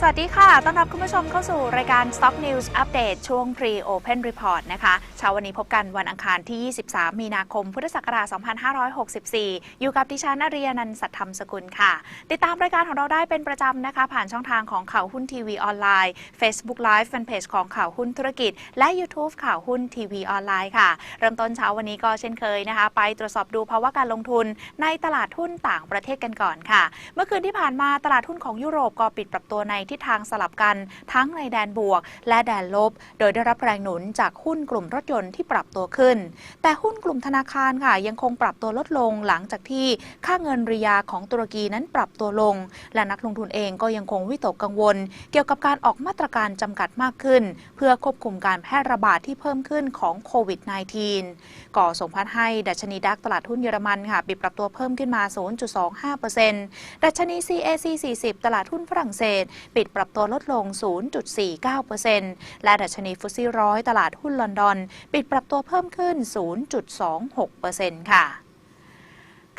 สวัสดีค่ะ ต้อนรับคุณผู้ชมเข้าสู่รายการ Stock News Update ช่วง Pre-Open Report นะคะ เช้าวันนี้พบกันวันอังคารที่ 23 มีนาคม พุทธศักราช 2564 อยู่กับดิฉันอารียนันสัตธรรมสกุลค่ะ ติดตามรายการของเราได้เป็นประจำนะคะ ผ่านช่องทางของข่าวหุ้นทีวีออนไลน์ Facebook Live Fanpage ของข่าวหุ้นธุรกิจ และ YouTube ข่าวหุ้นทีวีออนไลน์ค่ะ เริ่มต้นเช้าวันนี้ก็เช่นเคยนะคะ ไปตรวจสอบดูภาวะการลงทุนในตลาดหุ้นต่างประเทศกันก่อนค่ะ เมื่อคืนที่ผ่านมาตลาดหุ้นของยุโรปก็ปิดปรับตัวในทิศทางสลับกันทั้งในแดนบวก และแดนลบ โดยได้รับแรงหนุนจากหุ้นกลุ่มรถยนต์ที่ปรับตัวขึ้น แต่หุ้นกลุ่มธนาคารค่ะยังคงปรับตัวลดลงหลังจากที่ค่าเงินริยาของตุรกีนั้นปรับตัวลง และนักลงทุนเองก็ยังคงวิตกกังวล เกี่ยวกับการออกมาตรการจำกัดมากขึ้น เพื่อควบคุมการแพร่ระบาดที่เพิ่มขึ้นของโควิด -19 ก่อส่งผลให้ดัชนีดัคตลาดหุ้นเยอรมันค่ะปิดปรับตัวเพิ่มขึ้นมา 0.25%ดัชนี CAC 40 ตลาดหุ้นฝรั่งเศสปิดปรับตัวลดลง 0.49%และดัชนีฟุตซี่ร้อยตลาดหุ้นลอนดอน ปิดปรับตัวเพิ่มขึ้น 0.26%ค่ะ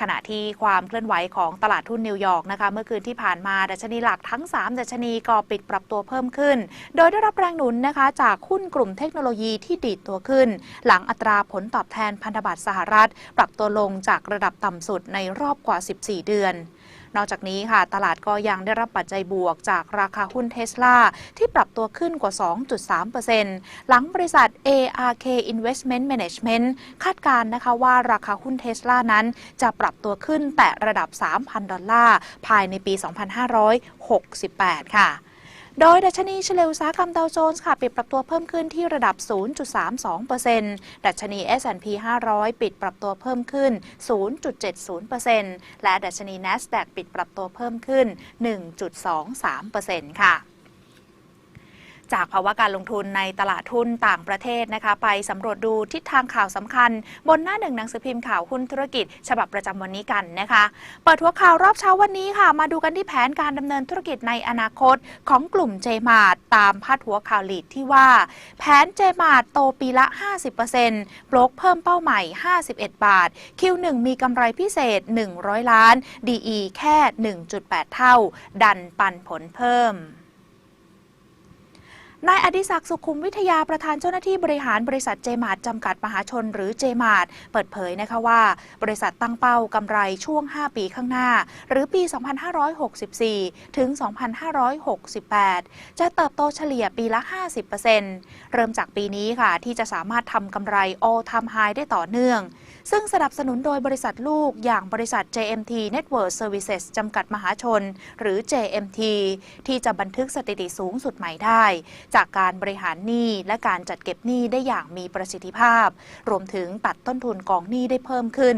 ขณะที่ความเคลื่อนไหวของตลาดหุ้นนิวยอร์กนะคะเมื่อคืนที่ผ่านมาดัชนีหลักทั้ง 3 ดัชนีก็ปิดปรับตัวเพิ่มขึ้น โดยได้รับแรงหนุนนะคะจากหุ้นกลุ่มเทคโนโลยีที่ดีดตัวขึ้น หลังอัตราผลตอบแทนพันธบัตรสหรัฐ ปรับตัวลงจากระดับต่ำสุดในรอบกว่า 14 เดือน นอกจากนี้ค่ะ ตลาดก็ยังได้รับปัจจัยบวกจากราคาหุ้นเทสลาที่ปรับตัวขึ้นกว่า 2.3%หลังบริษัท ARK Investment Management คาดการณ์นะคะว่าราคาหุ้นเทสลานั้นจะปรับตัวขึ้นแตะระดับ 3,000 ดอลลาร์ ภายในปี 2568 ค่ะ โดยดัชนีเฉลี่ยอุตสาหกรรมดาวโจนส์ค่ะ ปิดปรับตัวเพิ่มขึ้นที่ระดับ 0.32%ดัชนี S&P 500 ปิดปรับตัวเพิ่มขึ้น 0.70%และดัชนี NASDAQ ปิดปรับตัวเพิ่มขึ้น 1.23%ค่ะ จากภาวะการลงทุนในตลาดหุ้นต่างประเทศนะคะ ไปสำรวจดูทิศทางข่าวสำคัญ บนหน้าหนึ่งหนังสือพิมพ์ข่าวหุ้นธุรกิจ ฉบับประจำวันนี้กันนะคะ เปิดหัวข่าวรอบเช้าวันนี้ค่ะ มาดูกันที่แผนการดำเนินธุรกิจในอนาคตของกลุ่มเจมาร์ตามพาดหัวข่าวลีดที่ว่า แผนเจมาร์ตโตปีละ 50%บลกเพิ่มเป้าใหม่ 51 บาท Q1 มีกำไรพิเศษ 100 ล้าน DE แค่ 1.8 เท่า ดันปันผลเพิ่ม นายอดิศักดิ์สุขุมวิทยาประธานเจ้าหน้าที่บริหารบริษัทเจมาร์ตจำกัดมหาชนหรือเจมาร์ตเปิดเผยนะคะว่า บริษัทตั้งเป้ากำไรช่วง 5 ปีข้างหน้า หรือปี 2564 ถึง 2568 จะเติบโตเฉลี่ยปีละ 50%เริ่มจากปีนี้ค่ะที่จะสามารถทำกำไร all time high ได้ต่อเนื่อง ซึ่งสนับสนุนโดยบริษัทลูกอย่างบริษัท JMT Network Services จำกัดมหาชน หรือ JMT ที่จะบันทึกสถิติสูงสุดใหม่ได้ จากการบริหารหนี้และการจัดเก็บหนี้ได้อย่างมีประสิทธิภาพ รวมถึงตัดต้นทุนกองหนี้ได้เพิ่มขึ้น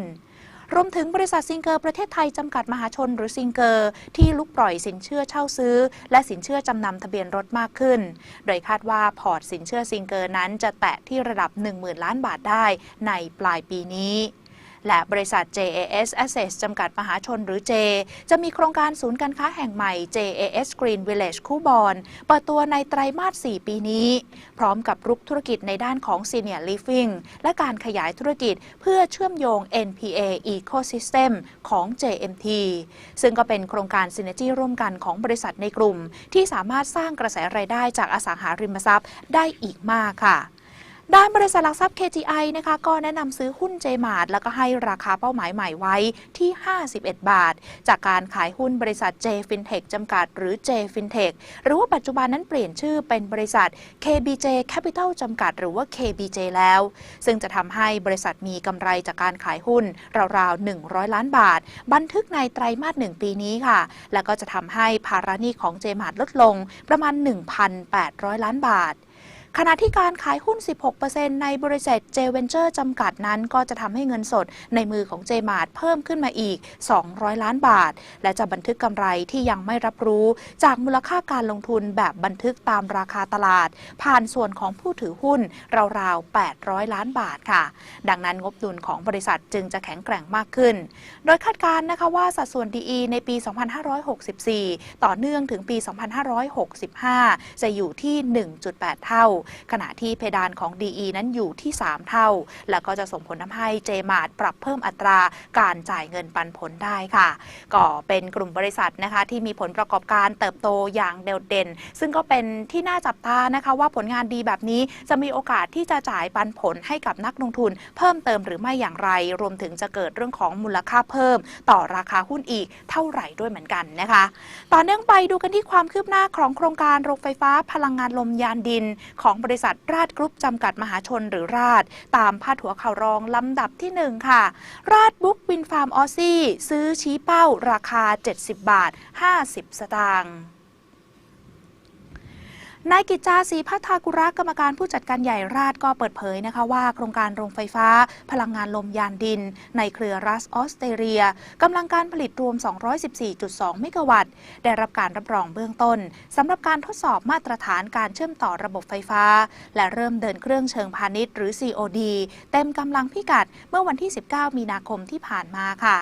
รวมถึงบริษัทซิงเกอร์ประเทศไทยจำกัดมหาชนหรือซิงเกอร์ที่ลุกปล่อยสินเชื่อเช่าซื้อ และสินเชื่อจำนำทะเบียนรถมากขึ้น โดยคาดว่าพอร์ตสินเชื่อซิงเกอร์นั้นจะแตะที่ระดับ 10,000 ล้านบาทได้ในปลายปีนี้ และบริษัท JAS Assets จำกัดมหาชนหรือ J จะมีโครงการศูนย์การค้าแห่งใหม่ JAS Green Village คูบอนเปิดตัวในไตรมาส 4 ปีนี้ พร้อมกับรุกธุรกิจในด้านของ Senior Living และการขยายธุรกิจเพื่อเชื่อมโยง NPA Ecosystem ของ JMT ซึ่งก็เป็นโครงการ Synergy ร่วมกันของบริษัทในกลุ่ม ที่สามารถสร้างกระแสรายได้จากอสังหาริมทรัพย์ได้อีกมากค่ะ ด้านบริษัทหลักทรัพย์ KGI นะคะก็แนะนำซื้อหุ้น JMart แล้วก็ให้ราคาเป้าหมายใหม่ไว้ที่ 51 บาท จากการขายหุ้นบริษัท J Fintech จำกัด หรือ J Fintech หรือว่าปัจจุบันนั้นเปลี่ยนชื่อเป็นบริษัท KBJ Capital จำกัด หรือว่า KBJ แล้ว ซึ่งจะทำให้บริษัทมีกำไรจากการขายหุ้นราวๆ 100 ล้านบาท บันทึกในไตรมาส 1 ปีนี้ค่ะ แล้วก็จะทำให้ภาระหนี้ของ JMart ลดลงประมาณ 1,800 ล้านบาท ขณะที่การขายหุ้น 16%ในบริษัท J Venture จำกัดนั้น ก็จะทำให้เงินสดในมือของ J Mart เพิ่มขึ้นมาอีก 200 ล้านบาท และจะบันทึกกำไรที่ยังไม่รับรู้ จากมูลค่าการลงทุนแบบบันทึกตามราคาตลาด ผ่านส่วนของผู้ถือหุ้นราวๆ 800 ล้านบาทค่ะ ดังนั้นงบดุลของบริษัทจึงจะแข็งแกร่งมากขึ้น โดยคาดการณ์นะคะว่าสัดส่วน DE ในปี 2564 ต่อเนื่องถึงปี 2565 จะอยู่ที่ 1.8 เท่าขณะที่เพดานของ DE นั้นอยู่ที่ 3 เท่า แล้วก็จะส่งผลทำให้เจมาร์ปรับเพิ่มอัตราการจ่ายเงินปันผลได้ค่ะ ก็เป็นกลุ่มบริษัทนะคะที่มีผลประกอบการเติบโตอย่างเด่นเด่น ซึ่งก็เป็นที่น่าจับตานะคะว่าผลงานดีแบบนี้จะมีโอกาสที่จะจ่ายปันผลให้กับนักลงทุน เพิ่มเติมหรือไม่อย่างไร รวมถึงจะเกิดเรื่องของมูลค่าเพิ่ม ต่อราคาหุ้นอีกเท่าไหร่ด้วยเหมือนกันนะคะ ต่อเนื่องไปดูกันที่ความคืบหน้าของโครงการโรงไฟฟ้าพลังงานลมยานดินของสองบริษัทราชกรุ๊ปจำกัดมหาชนหรือราช ตามพาดหัวข่าวรองลำดับที่ 1 ค่ะ ราชบุ๊กวินฟาร์มออซี่ซื้อชี้เป้าราคา 70 บาท 50 สตางค์ นายกิจจาศรีพัฒากุระกรรมการผู้จัดการใหญ่ราชก็เปิดเผยนะคะว่า โครงการโรงไฟฟ้า พลังงานลมยานดิน ในเครือรัสออสเตรเลียกำลังการผลิตรวม 214.2 เมกะวัตต์ ได้รับการรับรองเบื้องต้นสำหรับการทดสอบมาตรฐานการเชื่อมต่อระบบไฟฟ้า และเริ่มเดินเครื่องเชิงพาณิชย์หรือ COD เต็มกำลังพิกัดเมื่อวันที่ 19 มีนาคมที่ผ่านมาค่ะ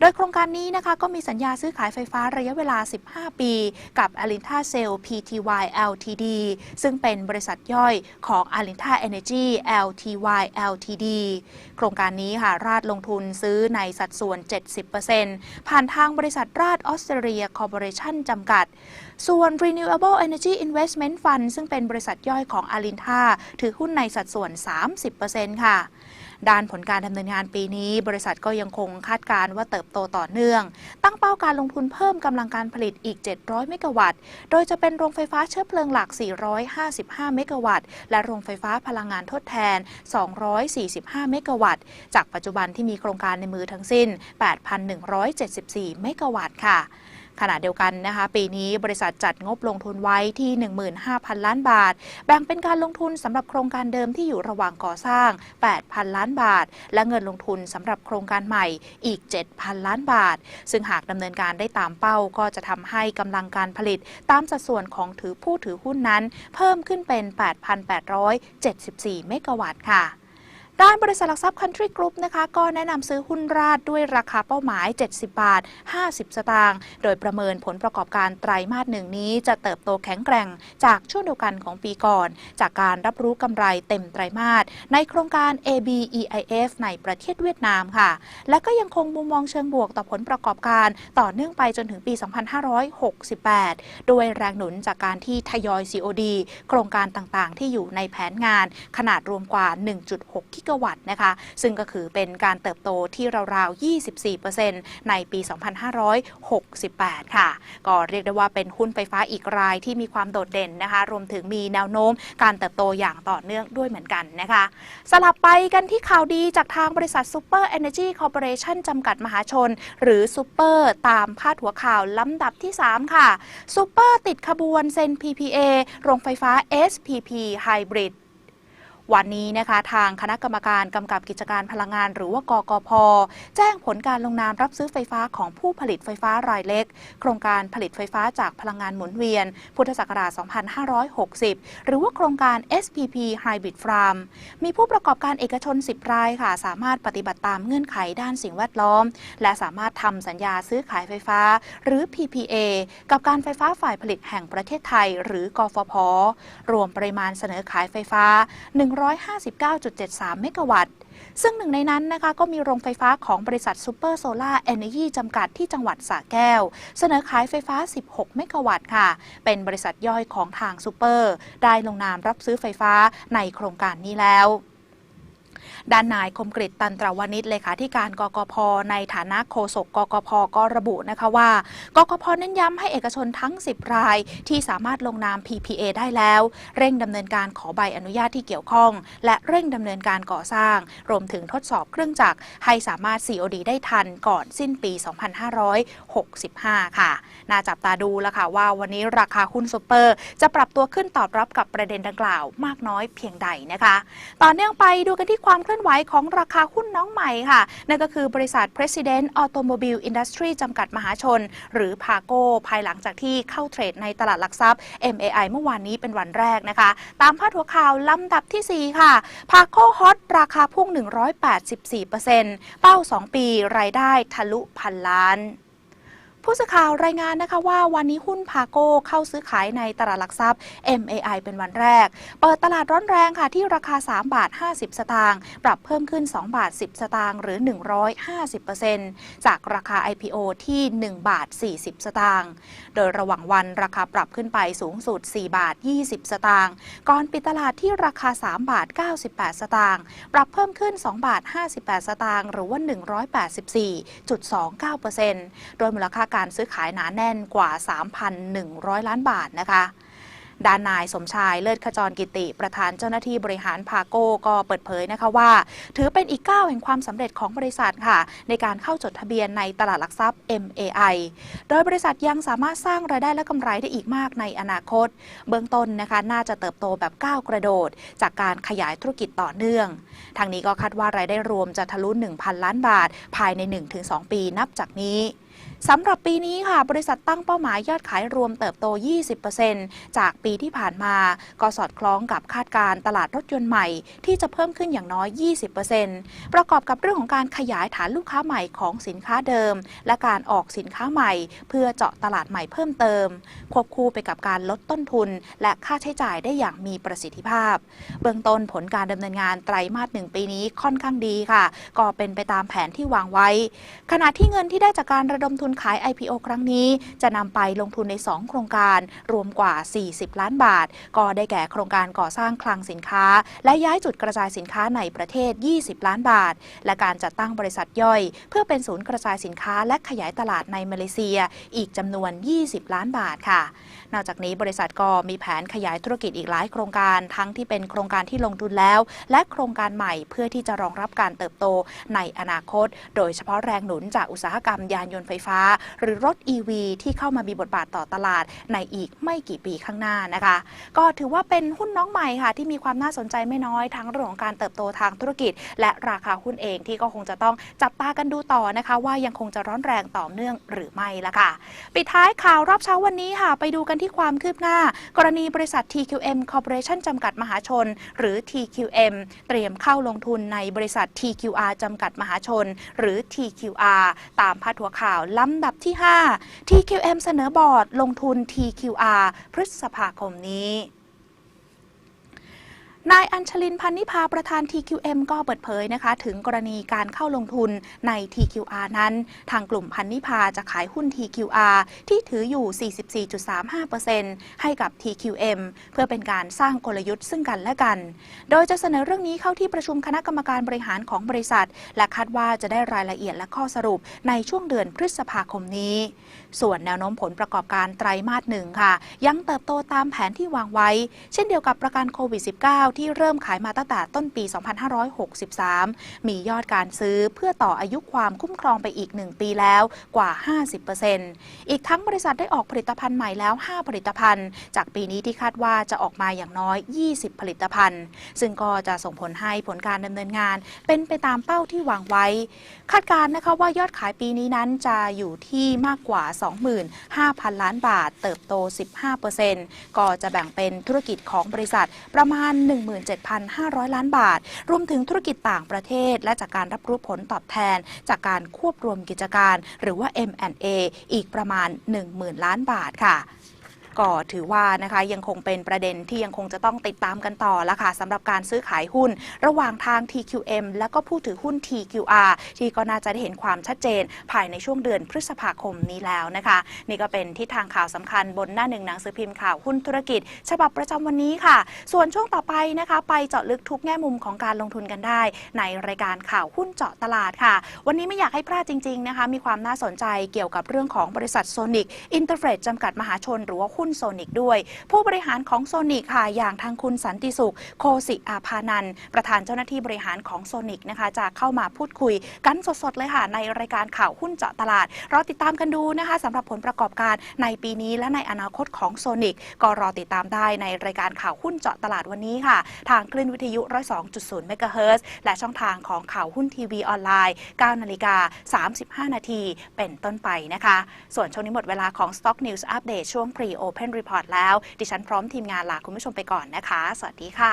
โดยโครงการนี้นะคะก็มีสัญญาซื้อขายไฟฟ้าระยะเวลา 15 ปี กับ a l i n t a Cell Pty Ltd ซึ่งเป็นบริษัทย่อยของ a l i n t a Energy Lty Ltd โครงการนี้ค่ะราดลงทุนซื้อในสัดส่วน 70%ผ่านทางบริษัทราดออสเตรเลียคอร์ปอเรชั่นจำกัด ส่วน Renewable Energy Investment Fund ซึ่งเป็นบริษัทย่อยของ a l i n t a ถือหุ้นในสัดส่วน 30%ค่ะ ด้านผลการดำเนินงานปีนี้ บริษัทก็ยังคงคาดการณ์ว่าเติบโตต่อเนื่อง ตั้งเป้าการลงทุนเพิ่มกำลังการผลิตอีก 700 เมกะวัตต์ โดยจะเป็นโรงไฟฟ้าเชื้อเพลิงหลัก 455 เมกะวัตต์ และโรงไฟฟ้าพลังงานทดแทน 245 เมกะวัตต์ จากปัจจุบันที่มีโครงการในมือทั้งสิ้น 8,174 เมกะวัตต์ค่ะ ขณะเดียวกันนะคะ ปีนี้บริษัทจัดงบลงทุนไว้ที่ 15,000 ล้านบาท แบ่งเป็นการลงทุนสำหรับโครงการเดิมที่อยู่ระหว่างก่อสร้าง 8,000 ล้านบาท และเงินลงทุนสำหรับโครงการใหม่อีก 7,000 ล้านบาท ซึ่งหากดำเนินการได้ตามเป้าก็จะทำให้กำลังการผลิต ตามสัดส่วนของถือผู้ถือหุ้นนั้น เพิ่มขึ้นเป็น 8,874 เมกะวัตต์ค่ะ ด้านบริษัทหลักทรัพย์ Country Group นะคะก็แนะนำซื้อหุ้นราดด้วยราคาเป้าหมาย 70 บาท 50 สตางค์โดยประเมินผลประกอบการไตรมาสหนึ่งนี้จะเติบโตแข็งแกร่งจากช่วงเดียวกันของปีก่อน จากการรับรู้กำไรเต็มไตรมาสในโครงการ ABEIF ในประเทศเวียดนามค่ะ และก็ยังคงมุมมองเชิงบวกต่อผลประกอบการต่อเนื่องไปจนถึงปี 2568 ด้วยแรงหนุนจากการที่ทยอย COD โครงการต่างๆ ที่อยู่ในแผนงานขนาดรวมกว่า 1.6กิกะวัตต์นะคะ ซึ่งก็คือเป็นการเติบโตที่ราวๆ 24%ในปี 2568 ค่ะ ก็เรียกได้ว่าเป็นหุ้นไฟฟ้าอีกรายที่มีความโดดเด่นนะคะ รวมถึงมีแนวโน้มการเติบโตอย่างต่อเนื่องด้วยเหมือนกันนะคะ สลับไปกันที่ข่าวดีจากทางบริษัท Super Energy Corporation จำกัดมหาชน หรือ Super ตามพาดหัวข่าวลำดับที่ 3 ค่ะ Super ติดขบวนเซ็น PPA โรงไฟฟ้า SPP Hybrid วันนี้นะคะทางคณะกรรมการกำกับกิจการพลังงานหรือว่ากกพ แจ้งผลการลงนามรับซื้อไฟฟ้าของผู้ผลิตไฟฟ้ารายเล็ก โครงการผลิตไฟฟ้าจากพลังงานหมุนเวียน พุทธศักราช 2560 หรือว่าโครงการ SPP Hybrid Farm มีผู้ประกอบการเอกชน 10 รายค่ะ สามารถปฏิบัติตามเงื่อนไขด้านสิ่งแวดล้อม และสามารถทำสัญญาซื้อขายไฟฟ้า หรือ PPA กับการไฟฟ้าฝ่ายผลิตแห่งประเทศไทย หรือกฟผ รวมปริมาณเสนอขายไฟฟ้า1 159.73 เมกะวัตต์ ซึ่งหนึ่งในนั้นนะคะก็มีโรงไฟฟ้าของบริษัทซูเปอร์โซลาร์เอเนจีจำกัดที่จังหวัดสระแก้ว เสนอขายไฟฟ้า 16 เมกะวัตต์ค่ะ เป็นบริษัทย่อยของทางซูเปอร์ ได้ลงนามรับซื้อไฟฟ้าในโครงการนี้แล้ว ด้านนายคมกริตตันตรวานิชเลขาธิการกกพ ในฐานะโฆษกกกพก็ระบุนะคะว่ากกพเน้นย้ำให้เอกชนทั้ง 10 รายที่สามารถลงนาม PPA ได้แล้ว เร่งดำเนินการขอใบอนุญาตที่เกี่ยวข้อง และเร่งดำเนินการก่อสร้าง รวมถึงทดสอบเครื่องจักรให้สามารถ COD ได้ทันก่อนสิ้นปี 2565 ค่ะ น่าจับตาดูแล้วค่ะว่าวันนี้ราคาหุ้นซูเปอร์ จะปรับตัวขึ้นตอบรับกับประเด็นดังกล่าวมากน้อยเพียงใดนะคะ ต่อเนื่องไปดูกันที่ความเคลื่อนไหวของราคาหุ้นน้องใหม่ค่ะ นั่นก็คือบริษัท President Automobile Industry จำกัดมหาชน หรือพาโกภายหลังจากที่เข้าเทรดในตลาดหลักทรัพย์ MAI เมื่อวานนี้เป็นวันแรกนะคะ ตามพาดหัวข่าวลำดับที่ 4 ค่ะพาโกฮอตราคาพุ่ง 184%เป้า 2 ปีรายได้ทะลุพันล้าน ผู้สื่อข่าวรายงานนะคะว่าวันนี้หุ้นพาโก้เข้าซื้อขายในตลาดหลักทรัพย์ MAI เป็นวันแรก เปิดตลาดร้อนแรงค่ะที่ราคา 3 บาท 50 สตางค์ปรับเพิ่มขึ้น 2 บาท 10 สตางค์หรือ 150%จากราคา IPO ที่ 1 บาท 40 สตางค์โดยระหว่างวันราคาปรับขึ้นไปสูงสุด 4 บาท 20 สตางค์ก่อนปิดตลาดที่ราคา 3 บาท 98 สตางค์ปรับเพิ่มขึ้น 2 บาท 58 สตางค์หรือว่า 184.29%โดยมูลค่าการการซื้อขายหนาแน่นกว่า 3,100 ล้านบาทนะคะด้านนายสมชายเลิศขจรกิติ ประธานเจ้าหน้าที่บริหารพาโก้ก็เปิดเผยนะคะว่า ถือเป็นอีกก้าวแห่งความสำเร็จของบริษัทค่ะ ในการเข้าจดทะเบียนในตลาดหลักทรัพย์ MAI โดยบริษัทยังสามารถสร้างรายได้และกำไรได้อีกมากในอนาคต เบื้องต้นนะคะน่าจะเติบโตแบบก้าวกระโดด จากการขยายธุรกิจต่อเนื่อง ทางนี้ก็คาดว่ารายได้รวมจะทะลุ 1,000 ล้านบาท ภายใน 1-2 ปีนับจากนี้ สำหรับปีนี้ค่ะบริษัทตั้งเป้าหมายยอดขายรวมเติบโต 20%จากปีที่ผ่านมา ก็สอดคล้องกับคาดการตลาดรถยนต์ใหม่ ที่จะเพิ่มขึ้นอย่างน้อย 20%ประกอบกับเรื่องของการขยายฐานลูกค้าใหม่ของสินค้าเดิม และการออกสินค้าใหม่ เพื่อเจาะตลาดใหม่เพิ่มเติม ควบคู่ไปกับการลดต้นทุน และค่าใช้จ่ายได้อย่างมีประสิทธิภาพ เบื้องต้นผลการดำเนินงานไตรมาสหนึ่งปีนี้ค่อนข้างดีค่ะ ก็เป็นไปตามแผนที่วางไว้ ขณะที่เงินที่ได้จากการระดมทุนขาย IPO ครั้งนี้ จะนำไปลงทุนใน 2 โครงการรวมกว่า 40 ล้านบาท ก็ได้แก่โครงการก่อสร้างคลังสินค้า และย้ายจุดกระจายสินค้าในประเทศ 20 ล้านบาท และการจัดตั้งบริษัทย่อย เพื่อเป็นศูนย์กระจายสินค้าและขยายตลาดในมาเลเซีย อีกจำนวน 20 ล้านบาทค่ะ นอกจากนี้บริษัทก็มีแผนขยายธุรกิจอีกหลายโครงการทั้งที่เป็นโครงการที่ลงทุนแล้ว และโครงการใหม่เพื่อที่จะรองรับการเติบโตในอนาคต โดยเฉพาะแรงหนุนจากอุตสาหกรรมยานยนต์ไฟฟ้าหรือรถ EV ที่เข้ามามีบทบาทต่อตลาดในอีกไม่กี่ปีข้างหน้านะคะ ก็ถือว่าเป็นหุ้นน้องใหม่ค่ะ ที่มีความน่าสนใจไม่น้อยทั้งเรื่องของการเติบโตทางธุรกิจ และราคาหุ้นเองที่ก็คงจะต้องจับตากันดูต่อนะคะ ว่ายังคงจะร้อนแรงต่อเนื่องหรือไม่ละค่ะ ปิดท้ายข่าวรอบเช้าวันนี้ค่ะ ไปดูกันที่ความคืบหน้า กรณีบริษัท TQM Corporation จำกัดมหาชน หรือ TQM เตรียมเข้าลงทุนในบริษัท TQR จำกัดมหาชน หรือ TQR ตามพาดหัวข่าวลำดับที่ 5 TQM เสนอบอร์ดลงทุน TQR พฤษภาคมนี้ นายอัญชลินพันนิพาประธาน TQM ก็เปิดเผยนะคะ ถึงกรณีการเข้าลงทุนใน TQR นั้น ทางกลุ่มพันนิพาจะขายหุ้น TQR ที่ถืออยู่ 44.35%ให้กับ TQM เพื่อเป็นการสร้างกลยุทธ์ซึ่งกันและกัน โดยจะเสนอเรื่องนี้เข้าที่ประชุมคณะกรรมการบริหารของบริษัท และคาดว่าจะได้รายละเอียดและข้อสรุปในช่วงเดือนพฤษภาคมนี้ ส่วนแนวโน้มผลประกอบการไตรมาสหนึ่งค่ะ ยังเติบโตตามแผนที่วางไว้ เช่นเดียวกับประกันโควิด -19 ที่เริ่มขายมาตั้งแต่ต้นปี 2563 มียอดการซื้อเพื่อต่ออายุความคุ้มครองไปอีก 1 ปีแล้วกว่า 50%อีกทั้งบริษัทได้ออกผลิตภัณฑ์ใหม่แล้ว 5 ผลิตภัณฑ์ จากปีนี้ที่คาดว่าจะออกมาอย่างน้อย 20 ผลิตภัณฑ์ ซึ่งก็จะส่งผลให้ผลการดำเนินงาน เป็นไปตามเป้าที่วางไว้ คาดการณ์นะคะว่ายอดขายปีนี้นั้นจะอยู่ที่มากกว่า 25,000 ล้านบาท เติบโต 15%ก็จะแบ่งเป็นธุรกิจของบริษัทประมาณ 1 17,500 ล้านบาท รวมถึงธุรกิจต่างประเทศ และจากการรับรู้ผลตอบแทน จากการควบรวมกิจการ หรือว่า M&A อีกประมาณ 10,000 ล้านบาทค่ะ ก็ถือว่านะคะยังคงเป็นประเด็นที่ยังคงจะต้องติดตามกันต่อละค่ะสำหรับการซื้อขายหุ้น ระหว่างทาง TQM และก็ผู้ถือหุ้น TQR ที่ก็น่าจะได้เห็นความชัดเจน ภายในช่วงเดือนพฤษภาคมนี้แล้วนะคะ นี่ก็เป็นทิศทางข่าวสำคัญบนหน้าหนึ่งหนังสือพิมพ์ข่าวหุ้นธุรกิจ ฉบับประจำวันนี้ค่ะ ส่วนช่วงต่อไปนะคะ ไปเจาะลึกทุกแง่มุมของการลงทุนกันได้ ในรายการข่าวหุ้นเจาะตลาดค่ะ วันนี้ไม่อยากให้พลาดจริงๆนะคะมีความน่าสนใจเกี่ยวกับเรื่องของบริษัทโซนิกอินเตอร์เฟรดจำกัดมหาชนหรือว่าหุ้นโซนิกด้วย ผู้บริหารของโซนิกค่ะอย่างทางคุณสันติสุข โคสิอาภานันประธานเจ้าหน้าที่บริหารของโซนิกนะคะจะเข้ามาพูดคุยกันสดๆเลยค่ะในรายการข่าวหุ้นเจาะตลาดรอติดตามกันดูนะคะสำหรับผลประกอบการในปีนี้และในอนาคตของโซนิกก็รอติดตามได้ในรายการข่าวหุ้นเจาะตลาดวันนี้ค่ะ ทางคลื่นวิทยุ 102.0เมกะเฮิรตซ์และช่องทางของข่าวหุ้นทีวีออนไลน์ 9 นาฬิกา 35 นาทีเป็นต้นไปนะคะ ส่วนช่วงนี้หมดเวลาของ Stock News Update ช่วง Pre Open Report แล้ว ดิฉันพร้อมทีมงานลาคุณผู้ชมไปก่อนนะคะ สวัสดีค่ะ